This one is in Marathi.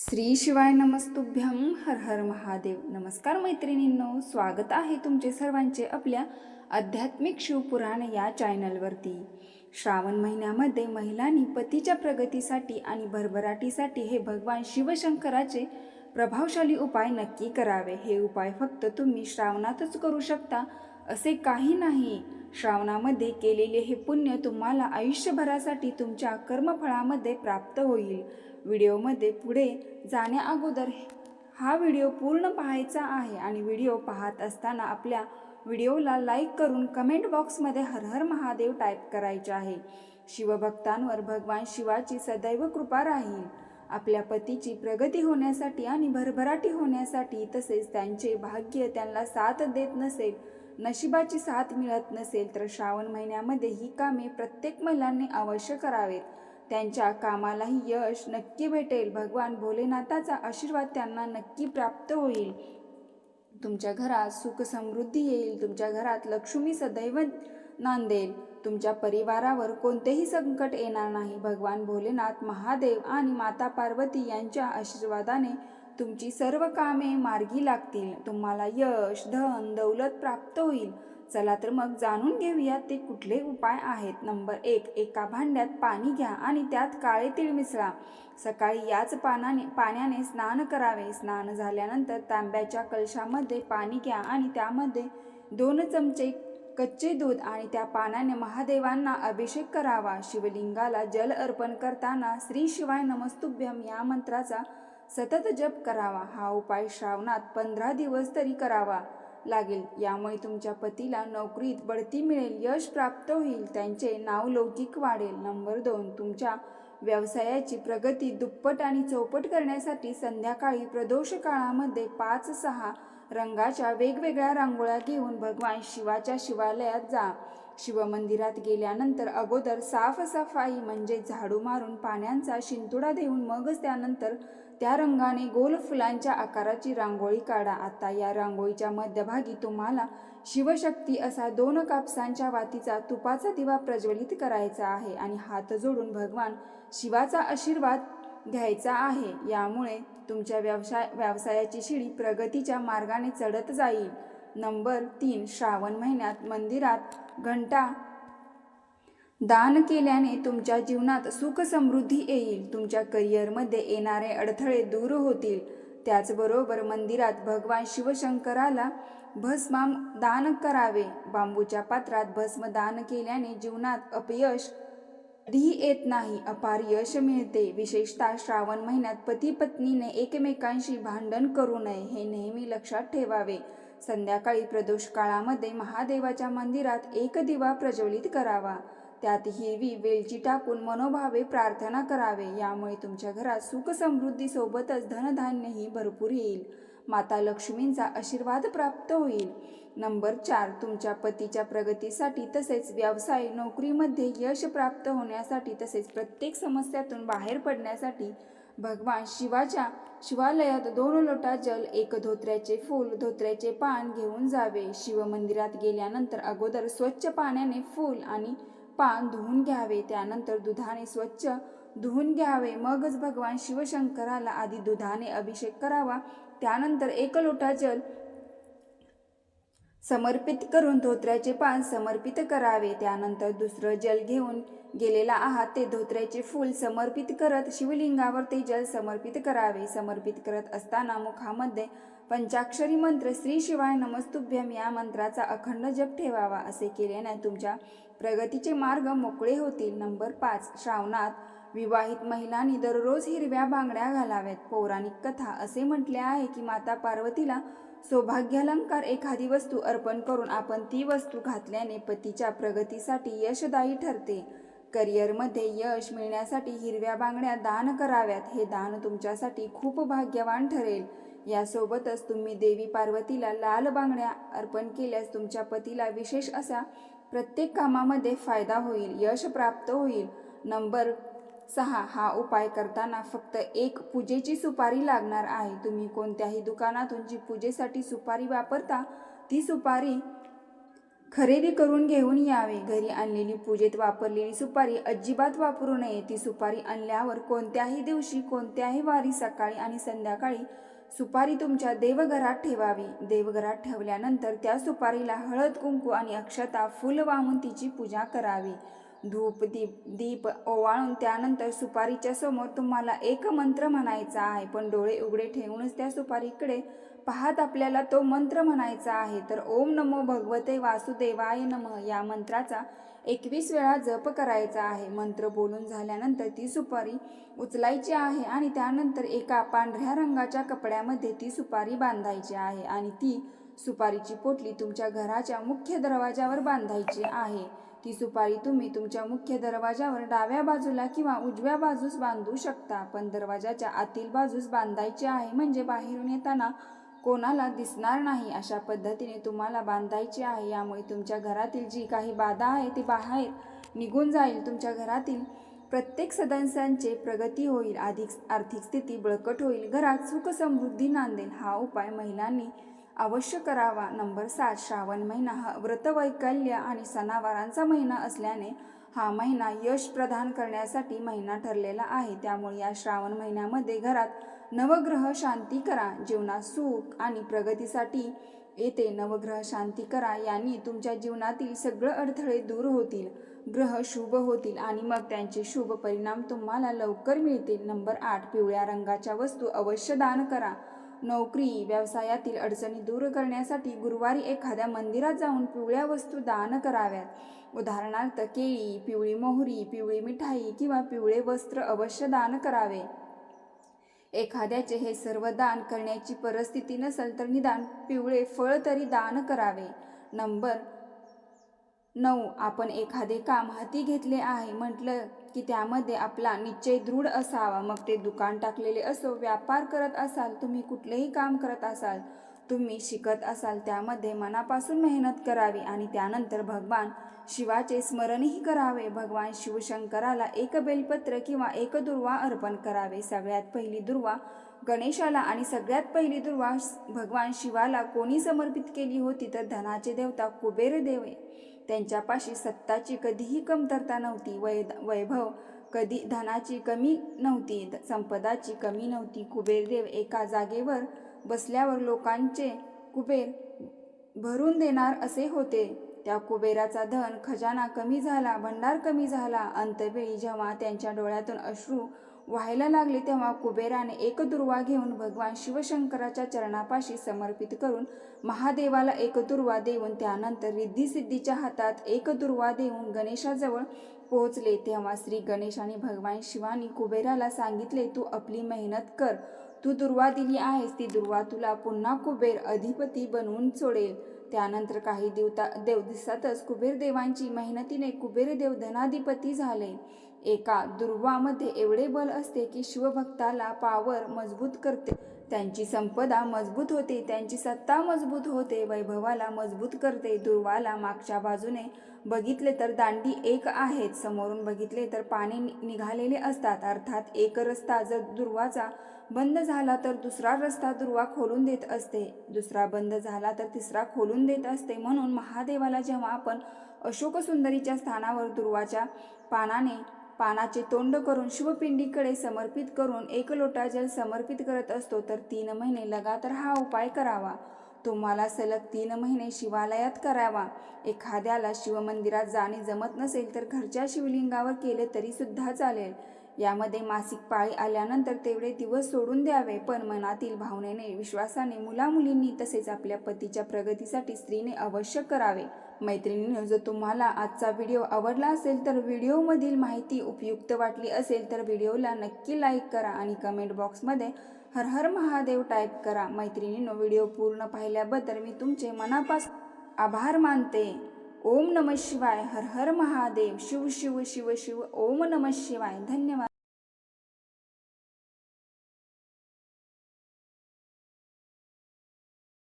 श्री शिवाय नमस्तुभ्यम हर हर महादेव. नमस्कार मैत्रिणींनो स्वागत आहे तुमचे सर्वांचे आपल्या आध्यात्मिक शिवपुराण या चॅनलवरती. श्रावण महिन्यामध्ये महिलांनी पतीच्या प्रगतीसाठी आणि भरभराटीसाठी हे भगवान शिवशंकराचे प्रभावशाली उपाय नक्की करावे. हे उपाय फक्त तुम्ही श्रावणातच करू शकता असे काही नाही. श्रावणामध्ये केलेले हे पुण्य तुम्हाला आयुष्यभरासाठी तुमच्या कर्मफळामध्ये प्राप्त होईल. व्हिडिओमध्ये पुढे जाण्या अगोदर हा व्हिडिओ पूर्ण पाहायचा आहे आणि व्हिडिओ पाहत असताना आपल्या व्हिडिओला लाईक करून कमेंट बॉक्समध्ये हर हर महादेव टाईप करायचे आहे. शिवभक्तांवर भगवान शिवाची सदैव कृपा राहील. आपल्या पतीची प्रगती होण्यासाठी आणि भरभराटी होण्यासाठी तसेच त्यांचे भाग्य त्यांना साथ देत नसेल नशिबाची साथ मिळत नसेल तर श्रावण महिन्यामध्ये ही कामे प्रत्येक महिलांनी अवश्य करावेत. त्यांच्या कामालाही यश नक्की भेटेल. भगवान भोलेनाथाचा आशीर्वाद त्यांना नक्की प्राप्त होईल. तुमच्या घरात सुख समृद्धी येईल. तुमच्या घरात लक्ष्मी सदैव नांदेल. तुमच्या परिवारावर कोणतेही संकट येणार नाही. भगवान भोलेनाथ महादेव आणि माता पार्वती यांच्या आशीर्वादाने तुमची सर्व कामे मार्गी लागतील. तुम्हाला यश धन दौलत प्राप्त होईल. चला तर मग जाणून घेऊया ते कुठले उपाय आहेत. नंबर एक एका भांड्यात पाणी घ्या आणि त्यात काळे तीळ मिसळा. सकाळी याच पानाने पाण्याने स्नान करावे. स्नान झाल्यानंतर तांब्याच्या कलशामध्ये पाणी घ्या आणि त्यामध्ये दोन चमचे कच्चे दूध आणि त्या पाण्याने महादेवांना अभिषेक करावा. शिवलिंगाला जल अर्पण करताना श्री शिवाय नमस्तुभ्यम या मंत्राचा सतत जप करावा. हा उपाय श्रावणात पंधरा दिवस तरी करावा. लागेल. यामुळे तुमच्या पतीला नोकरीत बढती मिळेल यश प्राप्त होईल त्यांचे नाव लौकिक वाढेल. नंबर दोन तुमच्या व्यवसायाची प्रगती दुप्पट आणि चौपट करण्यासाठी संध्याकाळी प्रदोष काळामध्ये पाच सहा रंगाच्या वेगवेगळ्या रांगोळ्या घेऊन भगवान शिवाच्या शिवालयात जा. शिवमंदिरात गेल्यानंतर अगोदर साफसफाई म्हणजे झाडू मारून पाण्याचा शिंतुडा देऊन मगच त्यानंतर त्या रंगाने गोल फुलांच्या आकाराची रांगोळी काढा. आता या रांगोळीच्या मध्यभागी तुम्हाला शिवशक्ती असा दोन कापसांच्या वातीचा तुपाचा दिवा प्रज्वलित करायचा आहे आणि हात जोडून भगवान शिवाचा आशीर्वाद घ्यायचा आहे. यामुळे तुमच्या व्यवसाय व्यवसायाची शिडी प्रगतीच्या मार्गाने चढत जाईल. नंबर तीन श्रावण महिन्यात मंदिरात घंटा दान केल्याने तुमच्या जीवनात सुख समृद्धी येईल. तुमच्या करिअरमध्ये येणारे अडथळे दूर होतील. त्याचबरोबर मंदिरात भगवान शिवशंकराला भस्माम दान करावे. बांबूच्या पात्रात भस्म दान केल्याने जीवनात अपयश कधीही येत नाही अपार यश मिळते. विशेषतः श्रावण महिन्यात पती पत्नीने एकमेकांशी भांडण करू नये हे नेहमी लक्षात ठेवावे. संध्याकाळी प्रदोष काळामध्ये महादेवाच्या मंदिरात एक दिवा प्रज्वलित करावा. त्यात हिरवी वेलची टाकून मनोभावे प्रार्थना करावे. यामुळे तुमच्या घरात सुख समृद्धी सोबतच धनधान्यही भरपूर येईल. माता लक्ष्मींचा आशीर्वाद प्राप्त होईल. नंबर चार तुमच्या पतीच्या प्रगतीसाठी तसेच व्यवसाय नोकरीमध्ये यश प्राप्त होण्यासाठी तसेच प्रत्येक समस्यातून बाहेर पडण्यासाठी भगवान शिवाच्या शिवालयात दोन लोटा जल एक धोत्र्याचे फूल धोत्र्याचे पान घेऊन जावे. शिवमंदिरात गेल्यानंतर अगोदर स्वच्छ पाण्याने फूल आणि पान धुवून घ्यावे त्यानंतर दुधाने स्वच्छ धुवून घ्यावे. मगच भगवान शिवशंकराला आधी दुधाने अभिषेक करावा. त्यानंतर एक लोटा जल समर्पित करून धोत्र्याचे पान समर्पित करावे. त्यानंतर दुसरं जल घेऊन गेलेला आहात ते धोत्र्याचे फूल समर्पित करत शिवलिंगावर ते जल समर्पित करावे. समर्पित करत असताना मुखामध्ये पंचाक्षरी मंत्र श्री शिवाय नमस्तुभ्यम या मंत्राचा अखंड जप ठेवावा असे केल्याने तुमच्या प्रगतीचे मार्ग मोकळे होतील. नंबर पाच. श्रावणात विवाहित महिलांनी दररोज हिरव्या बांगड्या घालाव्यात. पौराणिक कथा असे म्हटले आहे की माता पार्वतीला सौभाग्यालंकार एखादी वस्तू अर्पण करून आपण ती वस्तू घातल्याने पतीच्या प्रगतीसाठी यशदायी ठरते. करिअरमध्ये यश मिळण्यासाठी हिरव्या बांगड्या दान कराव्यात. हे दान तुमच्यासाठी खूप भाग्यवान ठरेल. यासोबतच तुम्ही देवी पार्वतीला लाल बांगड्या अर्पण केल्यास तुमच्या पतीला विशेष असा प्रत्येक कामामध्ये फायदा होईल यश प्राप्त होईल. नंबर सहा हा उपाय करताना फक्त एक पूजेची सुपारी लागणार आहे. तुम्ही कोणत्याही दुकानातून जी पूजेसाठी सुपारी वापरता ती सुपारी खरेदी करून घेऊन यावे. घरी आणलेली पूजेत वापरलेली सुपारी अजिबात वापरू नये. ती सुपारी आणल्यावर कोणत्याही दिवशी कोणत्याही वारी सकाळी आणि संध्याकाळी सुपारी तुमच्या देवघरात ठेवावी. देवघरात ठेवल्यानंतर त्या सुपारीला हळद कुंकू आणि अक्षता फुल वाहून तिची पूजा करावी. धूप दीप दीप ओवाळून त्यानंतर सुपारीच्या समोर तुम्हाला एक मंत्र म्हणायचा आहे. पण डोळे उघडे ठेवूनच त्या सुपारीकडे पाहत आपल्याला तो मंत्र म्हणायचा आहे. तर ओम नमो भगवते वासुदेवाय नम या मंत्राचा एकवीस वेळा जप करायचा आहे. मंत्र बोलून झाल्यानंतर ती सुपारी उचलायची आहे आणि त्यानंतर एका पांढऱ्या रंगाच्या कपड्यामध्ये ती सुपारी बांधायची आहे आणि ती सुपारीची पोटली तुमच्या घराच्या मुख्य दरवाजावर बांधायची आहे. ती सुपारी तुम्ही तुमच्या मुख्य दरवाजावर डाव्या बाजूला किंवा उजव्या बाजूस बांधू शकता. पण दरवाजाच्या आतील बाजूस बांधायची आहे म्हणजे बाहेरून येताना कोणाला दिसणार नाही अशा पद्धतीने तुम्हाला बांधायची आहे. यामुळे तुमच्या घरातील जी काही बाधा आहे ती बाहेर निघून जाईल. तुमच्या घरातील प्रत्येक सदस्यांचे प्रगती होईल अधिक आर्थिक स्थिती बळकट होईल घरात सुख समृद्धी नांदेल. हा उपाय महिलांनी अवश्य करावा. नंबर सात श्रावण महिना हा व्रतवैकल्य आणि सणावारांचा महिना असल्याने हा महिना यश प्रदान करण्यासाठी महिना ठरलेला आहे. त्यामुळे या श्रावण महिन्यामध्ये घरात नवग्रह शांती करा जीवनात सुख आणि प्रगतीसाठी. येते नवग्रह शांती करा यांनी तुमच्या जीवनातील सगळं अडथळे दूर होतील. ग्रह शुभ होतील आणि मग त्यांचे शुभ परिणाम तुम्हाला लवकर मिळतील. नंबर आठ पिवळ्या रंगाच्या वस्तू अवश्य दान करा. नोकरी व्यवसायातील अडचणी दूर करण्यासाठी गुरुवारी एखाद्या मंदिरात जाऊन पिवळ्या वस्तू दान कराव्यात. उदाहरणार्थ केळी पिवळी मोहरी पिवळी मिठाई किंवा पिवळे वस्त्र अवश्य दान करावे. एखाद्याचे हे सर्व दान करण्याची परिस्थिती नसेल तर निदान पिवळे फळ तरी दान करावे. नंबर नऊ. आपण एखादे काम हाती घेतले आहे म्हटलं की त्यामध्ये आपला निश्चय दृढ असावा. मग ते दुकान टाकलेले असो व्यापार करत असाल तुम्ही कुठलेही काम करत असाल तुम्ही शिकत असाल त्यामध्ये मनापासून मेहनत करावी आणि त्यानंतर भगवान शिवाचे स्मरणही करावे. भगवान शिवशंकराला एक बेलपत्र किंवा एक दुर्वा अर्पण करावे. सगळ्यात पहिली दुर्वा गणेशाला आणि सगळ्यात पहिली दुर्वा भगवान शिवाला कोणी समर्पित केली होती तर धनाचे देवता कुबेर देवे. त्यांच्यापाशी सत्ताची कधीही कमतरता नव्हती. वै वैभव कधी धनाची कमी नव्हती. द- संपदाची कमी नव्हती. कुबेरदेव एका जागेवर बसल्यावर लोकांचे कुबेर भरून देणार असे होते. त्या कुबेराचा धन खजाना कमी झाला भंडार कमी झाला. अंतवेळी जेव्हा त्यांच्या डोळ्यातून अश्रू व्हायला लागले तेव्हा कुबेराने एक दुर्वा घेऊन भगवान शिवशंकराच्या चरणापाशी समर्पित करून महादेवाला एक दुर्वा देऊन त्यानंतर रिद्धिसिद्धीच्या हातात एक दुर्वा देऊन गणेशाजवळ पोहोचले. तेव्हा श्री गणेशाने भगवान शिवानी कुबेराला सांगितले तू आपली मेहनत कर. तू दुर्वा दिली आहेस. ती दुर्वा तुला पुन्हा कुबेर अधिपती बनवून सोडेल. त्यानंतर काही दिवता देव दिवसातच कुबेर देवांची मेहनतीने कुबेर देव धनाधिपती झाले. एका दुर्वामध्ये एवढे बल असते की शिवभक्ताला पावर मजबूत करते. त्यांची संपदा मजबूत होते त्यांची सत्ता मजबूत होते वैभवाला मजबूत करते. दुर्वाला मागच्या बाजूने बघितले तर दांडी एक आहेत समोरून बघितले तर पाणी नि- निघालेले असतात. अर्थात एक रस्ता जर दुर्वाचा बंद झाला तर दुसरा रस्ता दुर्वा खोलून देत असते. दुसरा बंद झाला तर तिसरा खोलून देत असते म्हणून महादेवाला जेव्हा आपण अशोकसुंदरीच्या स्थानावर दुर्वाच्या पानाने पानाचे तोंड करून शिवपिंडीकडे समर्पित करून एक लोटा जल समर्पित करत असतो तर तीन महिने लगातार हा उपाय करावा. तुम्हाला सलग तीन महिने शिवालयात करावा. एखाद्याला शिवमंदिरात जाणे जमत नसेल तर घरच्या शिवलिंगावर केले तरी सुद्धा चालेल. यामध्ये मासिक पाळी आल्यानंतर तेवढे दिवस सोडून द्यावे पण मनातील भावनेने विश्वासाने मुलामुलींनी तसेच आपल्या पतीच्या प्रगतीसाठी स्त्रीने अवश्य करावे. मैत्रिणींनो जर तुम्हाला आजचा व्हिडिओ आवडला असेल तर व्हिडिओमधील माहिती उपयुक्त वाटली असेल तर व्हिडिओला नक्की लाईक करा आणि कमेंट बॉक्समध्ये हर हर महादेव टाईप करा. मैत्रिणींनो व्हिडिओ पूर्ण पाहिल्याबद्दल मी तुमचे मनापासून आभार मानते. ओम नम शिवाय. हर हर महादेव. शिव शिव शिव शिव. ओम नम शिवाय. धन्यवाद.